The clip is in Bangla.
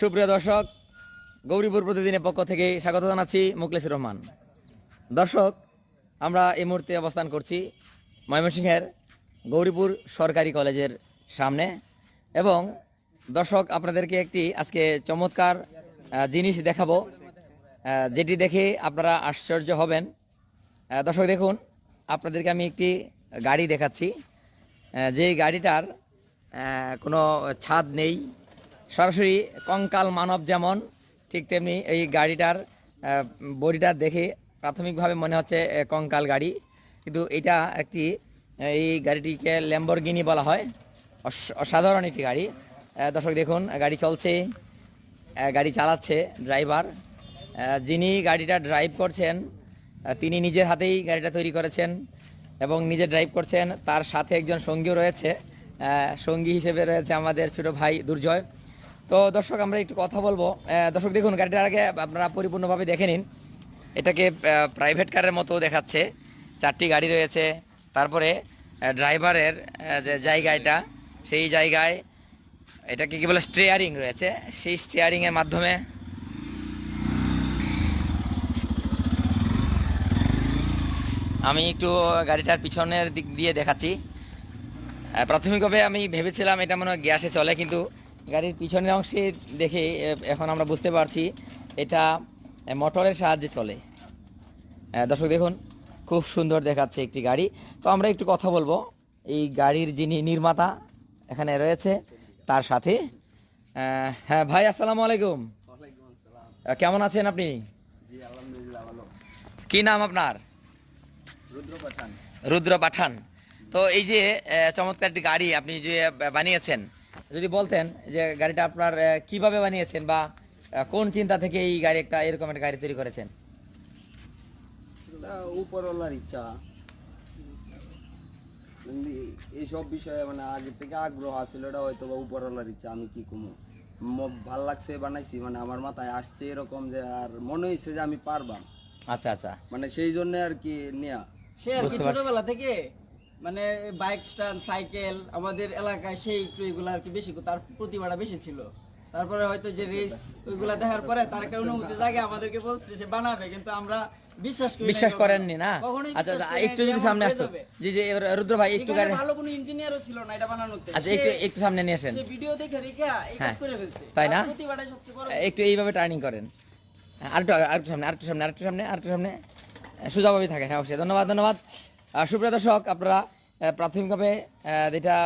সুপ্রিয় দর্শক, গৌরীপুর প্রতিদিনের পক্ষ থেকে স্বাগত জানাচ্ছি মুকলেসুর রহমান। দর্শক, আমরা এই মুহূর্তে অবস্থান করছি ময়মনসিংহের গৌরীপুর সরকারি কলেজের সামনে এবং দর্শক, আপনাদেরকে একটি আজকে চমৎকার জিনিস দেখাবো যেটি দেখে আপনারা আশ্চর্য হবেন। দর্শক, দেখুন, আপনাদেরকে আমি একটি গাড়ি দেখাচ্ছি। যে গাড়িটার কোনো ছাদ নেই সরাসরি কঙ্কাল মানব যেমন, ঠিক তেমনি এই গাড়িটার বডিটা দেখে প্রাথমিকভাবে মনে হচ্ছে কঙ্কাল গাড়ি। কিন্তু এটা একটি, এই গাড়িটিকে ল্যাম্বরগিনি বলা হয়। অস- অসাধারণ একটি গাড়ি। দর্শক দেখুন, গাড়ি চলছে গাড়ি চালাচ্ছে ড্রাইভার। যিনি গাড়িটা ড্রাইভ করছেন তিনি নিজের হাতেই গাড়িটা তৈরি করেছেন এবং নিজে ড্রাইভ করছেন। তার সাথে একজন সঙ্গীও রয়েছে। সঙ্গী হিসেবে রয়েছে আমাদের ছোট ভাই দুর্জয়। তো দর্শক, আমরা একটু কথা বলব। দর্শক, দেখুন, গাড়িটার আগে আপনারা পরিপূর্ণভাবে দেখে নিন। এটাকে প্রাইভেট কারের মতো দেখাচ্ছে। চারটি গাড়ি রয়েছে। তারপরে ড্রাইভারের যে জায়গাটা, সেই জায়গায় এটাকে কী বলে স্টিয়ারিং রয়েছে। সেই স্টিয়ারিংয়ের মাধ্যমে আমি একটু গাড়িটার পিছনের দিক দিয়ে দেখাচ্ছি। প্রাথমিকভাবে আমি ভেবেছিলাম এটা মনে হয় গ্যাসে চলে, কিন্তু গাড়ির পিছনের অংশে দেখে এখন আমরা বুঝতে পারছি এটা মোটরের সাহায্যে চলে। দর্শক দেখুন খুব সুন্দর দেখাচ্ছে একটি গাড়ি। তো আমরা একটু কথা বলব। এই গাড়ির যিনি নির্মাতা এখানে রয়েছে তার সাথে হ্যাঁ ভাই আসসালামু আলাইকুম। কেমন আছেন আপনি? কি নাম আপনার? রুদ্র পাঠান তো এই যে চমৎকার একটি গাড়ি আপনি যে বানিয়েছেন যদি বলতেন যে গাড়িটা আপনার কীভাবে বানিয়েছেন বা কোন চিন্তা থেকে এই গাড়ি একটা এরকম একটা গাড়ি তৈরি করেছেন? উপরওয়ালার ইচ্ছা। এইসব বিষয়ে মানে আগে থেকে আগ্রহ আছিল এটা হয়তো বা উপরওয়ালার ইচ্ছা আমি কি কমু? ভালো লাগছে বানাইছি মানে আমার মাথায় আসছে এরকম যে আর মনে হয়েছে যে আমি পারবাম। আচ্ছা আচ্ছা। মানে সেই জন্য আর কি নেয়া। সে আর কি। ছোটবেলা থেকে? মানে বাইক স্ট্যান্ড সাইকেল আমাদের এলাকায় সেই একটু এগুলো আর কি বেশি তার প্রতিভাটা বেশি ছিল। তারপরে হয়তো যে রেস ওইগুলা দেখার পরে তার একটা অনুভূতি জাগে আমাদেরকে বলছে সে বানাবে কিন্তু আমরা বিশ্বাস করি বিশ্বাস করেননি না? আচ্ছা আচ্ছা, একটু যদি সামনে হয়ে আসতো। জি জি রুদ্র ভাই একটু গাড়ি ভালো কোনো ইঞ্জিনিয়ারও ছিল না এটা বানানোতে। আচ্ছা একটু একটু সামনে নিয়ে আসেন। ভিডিও দেখে এই হ্যাঁ। কাজ করে ফেলছে। তাই না? প্রতিভাটাই সবচেয়ে বড় একটু এইভাবে টার্নিং করেন। আরেকটু আরেকটু সামনে আরেকটু সামনে আরেকটু সামনে আরেকটু সামনে। সোজাভাবেই থাকে হ্যাঁ অবশ্যই। ধন্যবাদ ধন্যবাদ। সুপ্রিয় দর্শক আপনারা প্রাথমিকভাবে যেটা